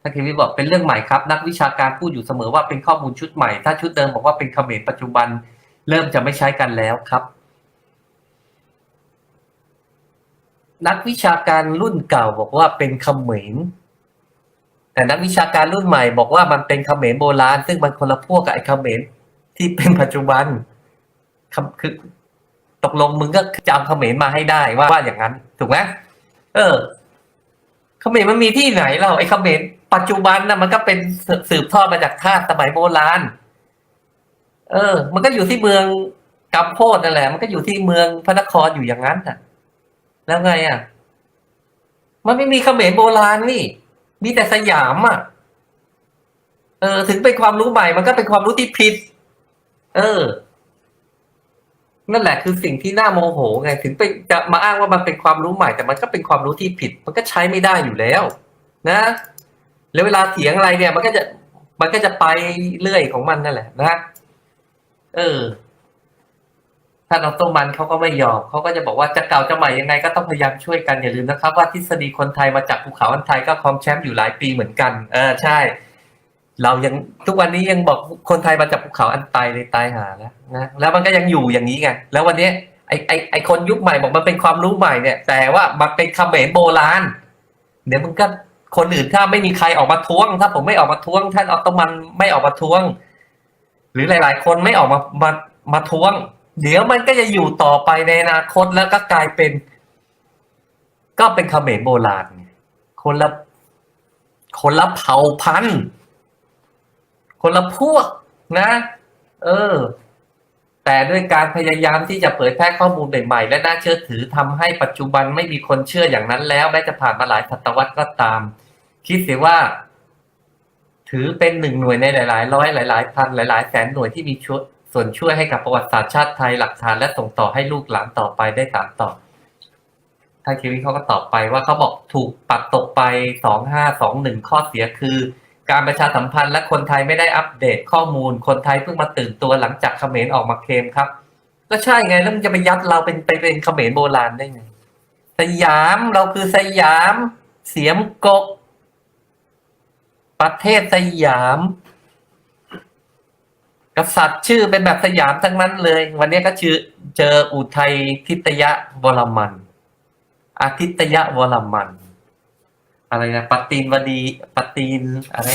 ท่านเควินบอกเป็นเรื่องใหม่ครับ นักวิชาการพูดอยู่เสมอว่าเป็นข้อมูลชุดใหม่ ถ้าชุดเดิมบอกว่าเป็นเขมรปัจจุบันเริ่มจะไม่ใช้กันแล้วครับ นักวิชาการรุ่นเก่าบอกว่าเป็นเขมรแต่นักวิชาการรุ่นใหม่บอกว่ามันเป็นเขมรโบราณ ซึ่งมันคนละพวกกับไอ้เขมรที่เป็นปัจจุบันคำคือตกลงมึงก็จะเอาเขมรมาให้ได้ว่าว่าอย่างนั้น ถูกไหมเออเขมรมันมีที่ไหนเราไอ้เขมร ปัจจุบันนะมันก็เป็นสืบทอดมาจากทาสสมัยโบราณ เออ มันก็อยู่ที่เมืองกำโพดนั่นแหละ มันก็อยู่ที่เมืองพระนครอยู่อย่างนั้นอะ แล้วไงอะ มันไม่มีเขมรโบราณนี่ มีแต่สยามอะ เออ ถึงเป็นความรู้ใหม่ มันก็เป็นความรู้ที่ผิด เออ นั่นแหละคือสิ่งที่น่าโมโหไง ถึงไปจะมาอ้างว่ามันเป็นความรู้ใหม่ แต่มันก็เป็นความรู้ที่ผิด มันก็ใช้ไม่ได้อยู่แล้ว นะ แล้วเวลาเถียงอะไรเนี่ยมันก็จะมันก็จะไปเรื่อยของมันนั่นแหละนะ เออ ถ้าดราต้มันเขาก็ไม่ยอมเขาก็จะบอกว่าจะเก่าจะใหม่ยังไงก็ต้องพยายามช่วยกันอย่าลืมนะครับ ว่าทฤษฎีคนไทยมาจากภูเขาอันไทยก็ครองแชมป์อยู่หลายปีเหมือนกัน เออใช่ เรายังทุกวันนี้ยังบอกคนไทยมาจากภูเขาอันไตเลยตายหาแล้วนะแล้วมันก็ยังอยู่อย่างนี้ไงแล้ววันนี้ไอไอไอคนยุคใหม่บอกมันเป็นความรู้ใหม่เนี่ย แต่ว่ามันเป็นคำเขมรโบราณเดี๋ยวมันก็ คนอื่นถ้าไม่มีใครออกมาท้วง ถ้าผมไม่ออกมาท้วง ท่านออตโตมันไม่ออกมาท้วง หรือหลาย ๆ คนไม่ออกมามามาท้วง เดี๋ยวมันก็จะอยู่ต่อไปในอนาคตแล้วก็กลายเป็น ก็เป็นเขมรโบราณคนละคนละเผ่าพันธุ์คนละพวกนะ เออ แต่ด้วยการพยายามที่จะเผยแพร่ข้อมูลใหม่ๆและน่าเชื่อถือทำให้ปัจจุบันไม่มีคนเชื่ออย่างนั้นแล้วแม้จะผ่านมาหลายศตวรรษก็ตาม คิดเสียว่า ถือเป็นหนึ่งหน่วยในหลาย ๆ ร้อยหลาย ๆ พันหลาย ๆ แสนหน่วยที่มีช่วยส่วนช่วยให้กับประวัติศาสตร์ชาติไทยหลักฐานและส่งต่อให้ลูกหลานต่อไปได้ตามต่อท่านเควิเขาก็ตอบไปว่าเขาบอกถูกปัดตกไปสองห้าสองหนึ่งข้อเสียคือ การประชาสัมพันธ์และคนไทยไม่ได้อัปเดตข้อมูล คนไทยเพิ่งมาตื่นตัวหลังจากเขมรออกมาเคลมครับ ก็ใช่ไงแล้วมันจะไปยัดเราเป็นไปเป็นเขมรโบราณได้ไงสยามเราคือสยาม เสียมกก ประเทศสยาม กษัตริย์ชื่อเป็นแบบสยามทั้งนั้นเลย วันนี้ก็ชื่อเจออุทัยทิตยวรมันอาทิตยวรมัน อะไรนะปฏินวดีปฏินอะไร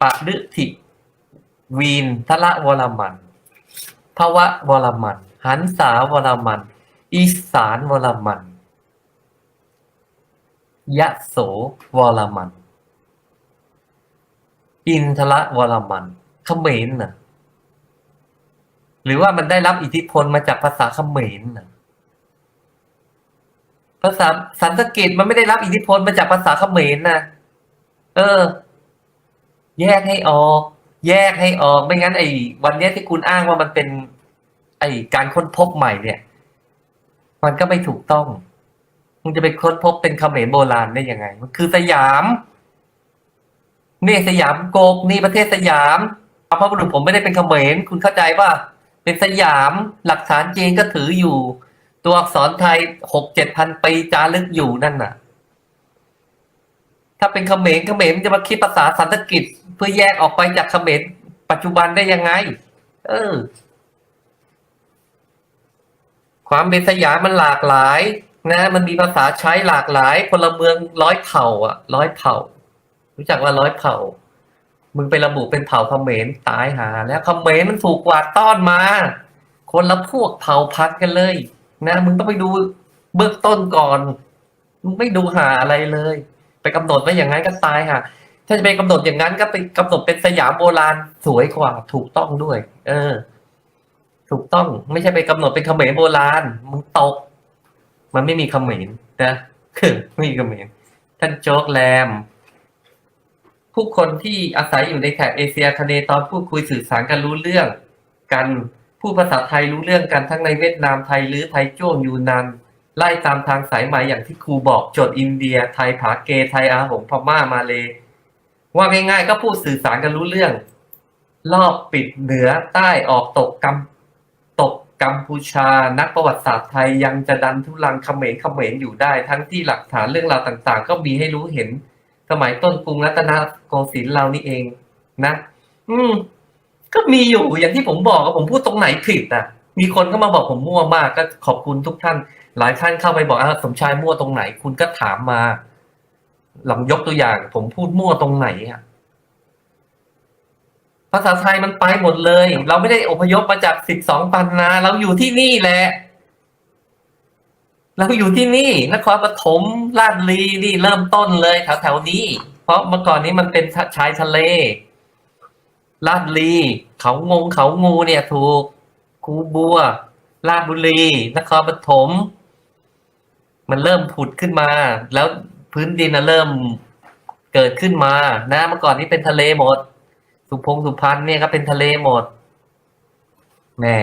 ปะดึทิวีนทละวรมันภวะวรมัน หันสาวรมัน อีสานวรมันยะโสวรมัน อินทละวรมันเขมรน่ะ หรือว่ามันได้รับอิทธิพลมาจากภาษาเขมรน่ะ ภาษาสันสกฤตมันไม่ได้รับอิทธิพลมาจากภาษาเขมรนะเออ แยกให้ออก แยกให้ออก ไม่งั้นไอ้วันนี้ที่คุณอ้างว่ามันเป็น ไอ้การค้นพบใหม่เนี่ย มันก็ไม่ถูกต้องมึงจะไปค้นพบเป็นเขมรโบราณได้ยังไง มันคือสยามนี่สยามโกกนี่ประเทศสยามพระบุรุษผมไม่ได้เป็นเขมรคุณเข้าใจว่าเป็นสยามหลักฐานจีนก็ถืออยู่ ตัวอักษรไทยหกเจ็ดพันปีจารึกอยู่นั่นน่ะ ถ้าเป็นเขมรเขมรมันจะมาคิดภาษาสันสกฤตเพื่อแยกออกไปจากเขมรปัจจุบันได้ยังไง เออ ความเป็นสยามมันหลากหลาย นะ มันมีภาษาใช้หลากหลาย พลเมืองร้อยเผ่า อะ ร้อยเผ่า รู้จักว่าร้อยเผ่า มึงไประบุเป็นเผ่าเขมรตายหา แล้วเขมรมันถูกกวาดต้อนมา คนละพวกเผ่าพันกันเลย นะมึงต้องไปดูเบื้องต้นก่อนมึงไม่ดูหาอะไรเลย ไปกำหนดไว้อย่างนั้นก็ตายหาถ้าจะไปกำหนดอย่างนั้นก็ไปกำหนดเป็นสยามโบราณสวยกว่า ถูกต้องด้วย เออ ถูกต้องไม่ใช่ไปกำหนดเป็นเขมรโบราณมึงตก มันไม่มีเขมรนะคือไม่มีเขมรท่านโจ๊กแรมผู้คนที่อาศัยอยู่ในแถบเอเชียทะเลตอนพูดคุยสื่อสารกันรู้เรื่องกัน พูดภาษาไทยรู้เรื่องกันทั้งในเวียดนามไทยหรือไทยโจ้งยูนานไล่ตามทางสายไหมอย่างที่ครูบอกโจทย์อินเดีย ไทยผาเกไทยอาหงพม่ามาเล ว่าง่ายๆก็พูดสื่อสารกันรู้เรื่อง รอบปิดเหนือใต้ออกตกกัมตกกัมพูชา นักประวัติศาสตร์ไทยยังจะดันทุลังเขมรเขมรอยู่ได้ ทั้งที่หลักฐานเรื่องราวต่างๆ ก็มีให้รู้เห็น สมัยต้นกรุงรัตนโกสินทร์เรานี่เองนะ อืม ก็มีอยู่อย่างที่ผมบอกอะผมพูดตรงไหนผิดอะ มีคนเข้ามาบอกผมมั่วมากก็ขอบคุณทุกท่าน หลายท่านเข้าไปบอกอะสมชายมั่วตรงไหน คุณก็ถามมาลองยกตัวอย่าง ผมพูดมั่วตรงไหนอะภาษาไทยมันไปหมดเลย เราไม่ได้อพยพมาจากสิบสองปันนาเราอยู่ที่นี่แหละ เราอยู่ที่นี่นครปฐมลาดลีนี่เริ่มต้นเลยแถวแถวๆนี้ เพราะเมื่อก่อนนี้มันเป็นชายทะเล ลาดลี เขางงเขางูเนี่ยถูกคูบัว ลาดบุรี นครปฐม มันเริ่มผุดขึ้นมา แล้วพื้นดินนะเริ่มเกิดขึ้นมา นะ เมื่อก่อนนี้เป็นทะเลหมด สุพงสุพรรณเนี่ยก็เป็นทะเลหมดแม่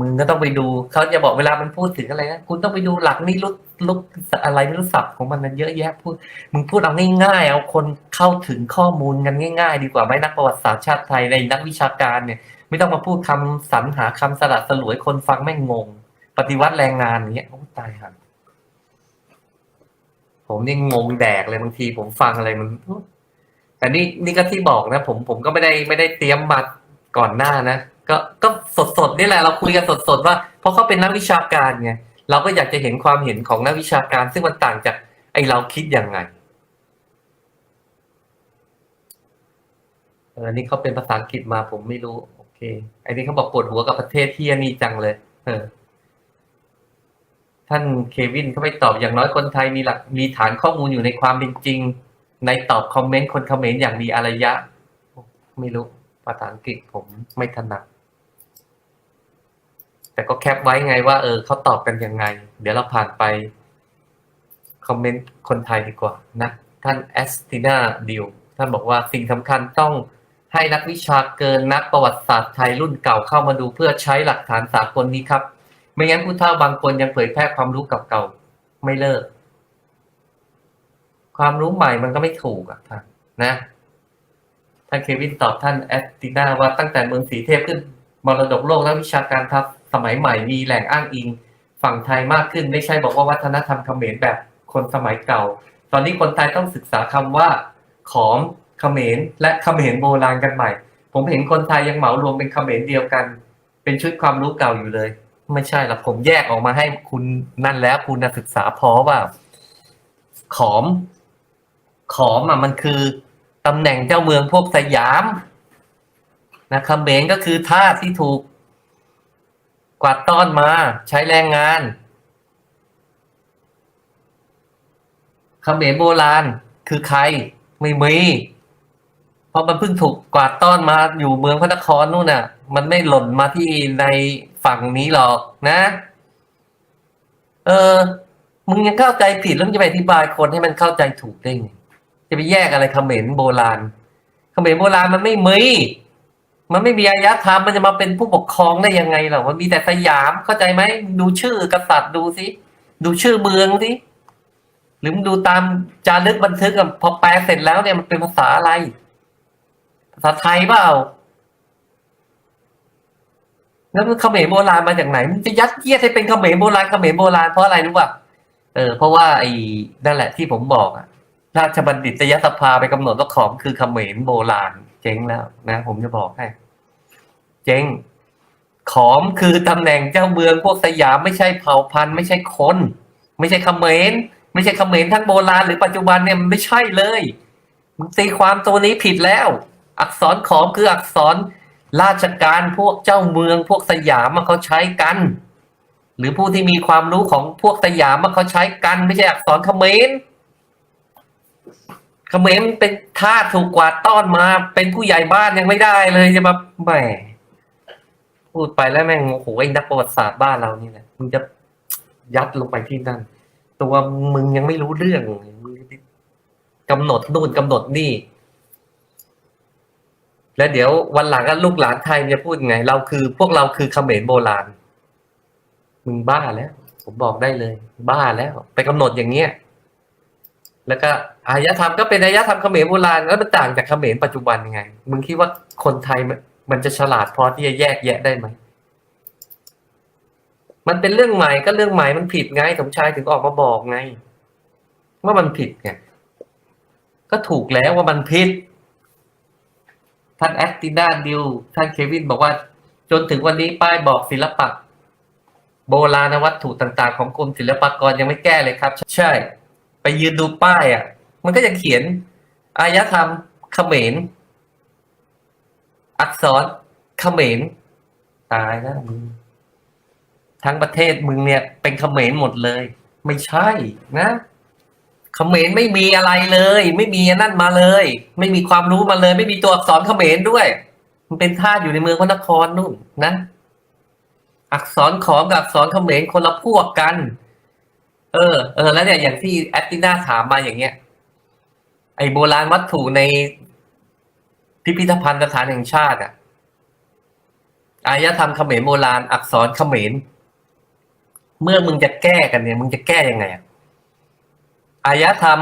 มึงก็ต้องไปดูเขาจะบอกเวลามันพูดถึงอะไรนะคุณต้องไปดูหลักนี่ลุกลุกอะไรไม่รู้ศัพท์ของมันนั้นเยอะแยะพูดมึงพูดเอาง่ายๆเอาคนเข้าถึงข้อมูลกันง่าย ๆ ดีกว่าไหมนักประวัติศาสตร์ชาติไทยในนักวิชาการเนี่ย ไม่ต้องมาพูดคำสรรหาคำสลัดสลวยคนฟังแม่งงง ปฏิวัติแรงงานอย่างเงี้ยโอ้ตายครับผมนี่งงแดกเลยบางทีผมฟังอะไรมันแต่นี่นี่ก็ที่บอกนะ ผมผมก็ไม่ได้ไม่ได้เตรียมมาก่อนหน้านะ ก็ก็สดสดๆนี่แหละเราคุยกันสดสดๆว่าเพราะเขาเป็นนักวิชาการไงเราก็อยากจะเห็นความเห็นของนักวิชาการ ซึ่งมันต่างจากไอเราคิดยังไงอันนี้เขาเป็นภาษาอังกฤษมาผมไม่รู้ โอเคไอ้นี่เขาบอกปวดหัวกับประเทศเที่นี่จังเลย เออ ท่านเควินเขาไปตอบอย่างน้อยคนไทยมีหลักมีฐานข้อมูลอยู่ในความเป็นจริง ในตอบคอมเมนต์คนคอมเมนต์อย่างมีอารยะ ไม่รู้ภาษาอังกฤษผมไม่ถนัด แต่ก็แคปไว้ไงว่า เออเขาตอบกันยังไง เดี๋ยวเราผ่านไป คอมเมนต์คนไทยดีกว่านะ ท่านแอสตินาดิวท่านบอกว่าสิ่งสำคัญต้องให้นักวิชาเกินนักประวัติศาสตร์ไทยรุ่นเก่าเข้ามาดูเพื่อใช้หลักฐานสากลนี้ครับ ไม่งั้นผู้เฒ่าบางคนยังเผยแพร่ความรู้เก่าๆไม่เลิก ความรู้ใหม่มันก็ไม่ถูกอะท่านนะท่านเควินตอบท่านแอสตินาว่าตั้งแต่เมืองสีเทพขึ้นมรดกโลกและวิชาการทัพ สมัยใหม่มีแหล่งอ้างอิงฝั่งไทยมากขึ้น ไม่ใช่บอกว่าวัฒนธรรมเขมรแบบคนสมัยเก่า ตอนนี้คนไทยต้องศึกษาคำว่า ขอมเขมรและเขมรโบราณกันใหม่ ผมเห็นคนไทยยังเหมารวมเป็นเขมรเดียวกัน เป็นชุดความรู้เก่าอยู่เลย ไม่ใช่หรอกผมแยกออกมาให้คุณนั่นแล้วคุณน่ะศึกษาพอว่า ขอม ขอมอะมันคือตำแหน่งเจ้าเมืองพวกสยามนะเขมรก็คือท่าที่ถูก กวาดต้อนมา ใช้แรงงานเขมรโบราณคือใครไม่มีเพราะมันเพิ่งถูกกวาดต้อนมาอยู่เมืองพระนครนู่นน่ะ มันไม่หล่นมาที่ในฝั่งนี้หรอกนะ เออ มึงยังเข้าใจผิดแล้วจะไปอธิบายคนให้มันเข้าใจถูกได้ไงจะไปแยกอะไรเขมรโบราณเขมรโบราณมันไม่มี มันไม่มีอารยธรรมมันจะมาเป็นผู้ปกครองได้ยังไงหรอมันมีแต่สยามเข้าใจไหมดูชื่อกษัตริย์ดูสิดูชื่อเมืองสิหรือมึงดูตามจารึกบันทึกอะพอแปลเสร็จแล้วเนี่ยมันเป็นภาษาอะไร ภาษาไทยเปล่าแล้วเขมรโบราณมาจากไหน มันจะยัดเยียดให้เป็นเขมรโบราณเขมรโบราณเพราะอะไรรู้ป่ะเออเพราะว่าไอ้นั่นแหละที่ผมบอกอะราชบัณฑิตยสภาไปกำหนดว่าของคือเขมรโบราณเจ๊งแล้วนะ ผมจะบอกให้ เจ๊งขอมคือตำแหน่งเจ้าเมืองพวกสยามไม่ใช่เผ่าพันธุ์ไม่ใช่คน ไม่ใช่เขมรไม่ใช่เขมรทั้งโบราณหรือปัจจุบันเนี่ยมันไม่ใช่เลยมึงตีความตัวนี้ผิดแล้ว อักษรขอมคืออักษรราชการพวกเจ้าเมืองพวกสยามมาเขาใช้กัน หรือผู้ที่มีความรู้ของพวกสยามมาเขาใช้กัน ไม่ใช่อักษรเขมรเขมรมันเป็นทาสถูกกวาดต้อนมา เป็นผู้ใหญ่บ้านยังไม่ได้เลยจะมาแหม พูดไปแล้วแม่งโอ้โหไอ้นักประวัติศาสตร์บ้านเรานี่แหละมึงจะยัดลงไปที่นั่น ตัวมึงยังไม่รู้เรื่องมึงกำหนดนู่นกำหนดนี่ แล้วเดี๋ยววันหลังก็ลูกหลานไทยจะพูดไง เราคือ พวกเราคือเขมรโบราณ มึงบ้าแล้ว ผมบอกได้เลย บ้าแล้ว ไปกำหนดอย่างเงี้ยแล้วก็อารยธรรมก็เป็นอารยธรรมเขมรโบราณแล้วมันต่างจากเขมรปัจจุบันยังไง มึงคิดว่าคนไทย มันจะฉลาดพอที่จะแยกแยะได้ไหม มันเป็นเรื่องใหม่ก็เรื่องใหม่มันผิดไงสมชายถึงออกมาบอกไง ว่ามันผิดไงก็ถูกแล้วว่ามันผิด ท่านแอสตินาดิวท่านเควินบอกว่า จนถึงวันนี้ป้ายบอกศิลปะ โบราณวัตถุต่างๆ ของกรมศิลปากรยังไม่แก้เลยครับ ใช่ ไปยืนดูป้ายอะ มันก็ยังเขียนอายธรรมเขมร อักษรเขมรตายแล้วมึงทั้งประเทศมึงเนี่ย เป็นเขมรหมดเลย ไม่ใช่นะเขมรไม่มีอะไรเลย ไม่มีนั่นมาเลย ไม่มีความรู้มาเลย ไม่มีตัวอักษรเขมรด้วย มันเป็นทาสอยู่ในเมืองพระนครนู่นนะ อักษรขอมกับอักษรเขมรคนละพวกกัน เออเออแล้วเนี่ยอย่างที่แอตติน่าถามมาอย่างเงี้ยไอโบราณวัตถุใน พิพิธภัณฑ์สถานแห่งชาติอะอารยธรรมเขมรโบราณ อักษรเขมร เมื่อมึงจะแก้กันเนี่ย มึงจะแก้ยังไงอารยธรรม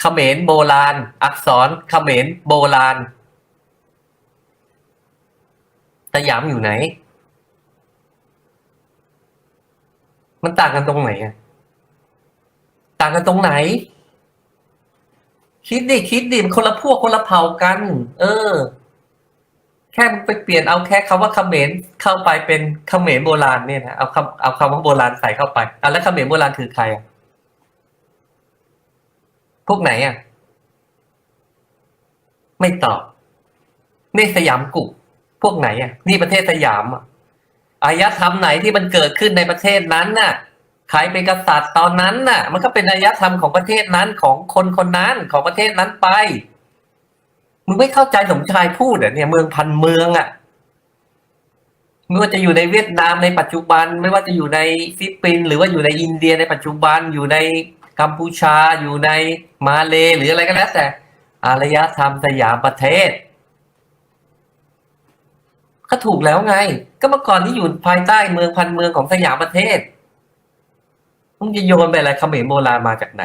เขมรโบราณ อักษรเขมรโบราณสยามอยู่ไหน มันต่างกันตรงไหนอะต่างกันตรงไหน คิดดิคิดดิมันคนละพวกคนละเผ่ากัน เออ แค่ไปเปลี่ยนเอาแค่คำว่าเขมรเข้าไปเป็นเขมรโบราณเนี่ยนะเอาคำเอาคำว่าโบราณใส่เข้าไปอะแล้วเขมรโบราณคือใครอะพวกไหนอะ ไม่ตอบนี่สยามกุพวกไหนอะ นี่ประเทศสยามอะอารยธรรมไหนที่มันเกิดขึ้นในประเทศนั้นน่ะ ใครเป็นกษัตริย์ตอนนั้นน่ะ มันก็เป็นอารยธรรมของประเทศนั้นของคนคนนั้นของประเทศนั้นไป มึงไม่เข้าใจสมชายพูดเหรอะเนี่ย เมืองพันเมืองอะไม่ว่าจะอยู่ในเวียดนามในปัจจุบัน ไม่ว่าจะอยู่ในฟิลิปปินส์หรือว่าอยู่ในอินเดียในปัจจุบันอยู่ในกัมพูชาอยู่ในมาเลหรืออะไรก็แล้วแต่อารยธรรมสยามประเทศ ก็ถูกแล้วไง ก็เมื่อก่อนที่อยู่ภายใต้เมืองพันเมืองของสยามประเทศ มึงจะโยนไปอะไรเขมรโบราณมาจากไหน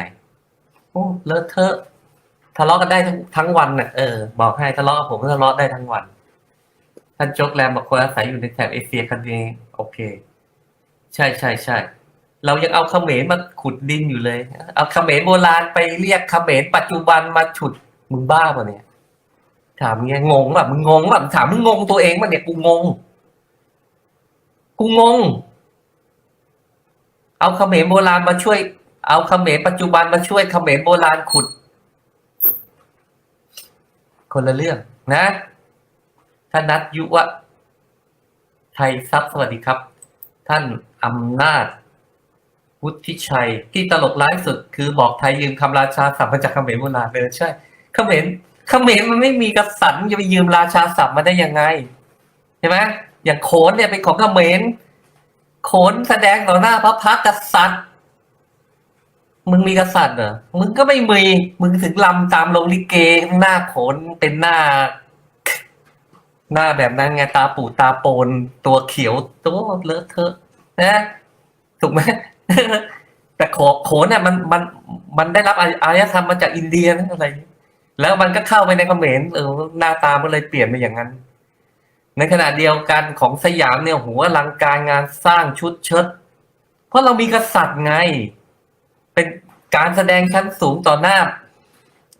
โอ้เลอะเทอะทะเลาะกันได้ทั้งทั้งวันน่ะเออบอกให้ทะเลาะกับผมก็ทะเลาะได้ทั้งวันท่านโจ๊กแรมบอกคนอาศัยอยู่ในแถบเอเชียกันเองโอเค ใช่ใช่ใช่เรายังเอาเขมรมาขุดดินอยู่เลย เอาเขมรโบราณไปเรียกเขมรปัจจุบันมาฉุดมึงบ้าป่ะเนี่ย ถามเงี้ยงงแบบมึงงงแบบถามมึงงงตัวเองป่ะเนี่ยกูงง กูงง เอาเขมรโบราณมาช่วย เอาเขมรปัจจุบันมาช่วยเขมรโบราณขุด คนละเรื่องนะท่านนัทยุวะไทยทรัพย์สวัสดีครับ ท่านอำนาจ วุฒิชัย ที่ตลกร้ายสุด คือบอกไทยยืมคำราชาศัพท์มาจากเขมรโบราณเลยใช่เขมรเขมรมันไม่มีกษัตริย์มันจะไปยืมราชาศัพท์มาได้ยังไงใช่ไหมอย่างโขนเนี่ยเป็นของเขมร โขนแสดงต่อหน้าพระพักตร์กษัตริย์ มึงมีกษัตริย์เหรอ มึงก็ไม่มี มึงถึงลำตามโรงลิเกหน้าโขนเป็นหน้า หน้าแบบนั้นไงตาปูตาโปน ตัวเขียวตัวเลอะเทอะนะถูกไหมแต่โขโขนเนี่ยมันมันมันได้รับอารยธรรมมาจากอินเดียนะอะไร แล้วมันก็เข้าไปในเขมรเออหน้าตามันเลยเปลี่ยนไปอย่างนั้น ในขณะเดียวกันของสยามเนี่ยหัวลังการงานสร้างชุดเชิด เพราะเรามีกษัตริย์ไง เป็นการแสดงชั้นสูงต่อหน้า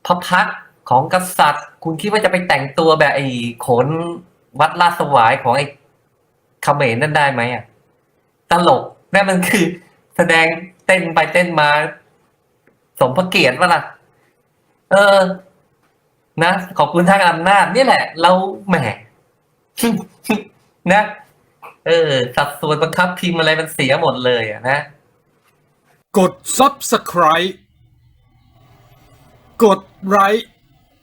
พระพักของกษัตริย์ คุณคิดว่าจะไปแต่งตัวแบบไอ้ขนวัดลาดสวายของไอ้เขมรนั่นได้ไหมอะตลกนั่นมันคือ แสดงเต้นไปเต้นมา สมพระเกียรติว่าล่ะ เออ นะ ขอบคุณทางอำนาจนี่แหละ เราแหม นะ เออ สัดส่วนบังคับพิมพ์อะไรมันเสียหมดเลยอะนะ กด subscribe กดไลค์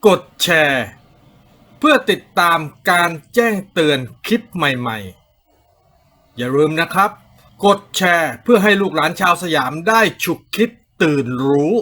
กดแชร์ เพื่อติดตามการแจ้งเตือนคลิปใหม่ๆ อย่าลืมนะครับ กดแชร์เพื่อให้ลูกหลานชาวสยามได้ฉุกคิดตื่นรู้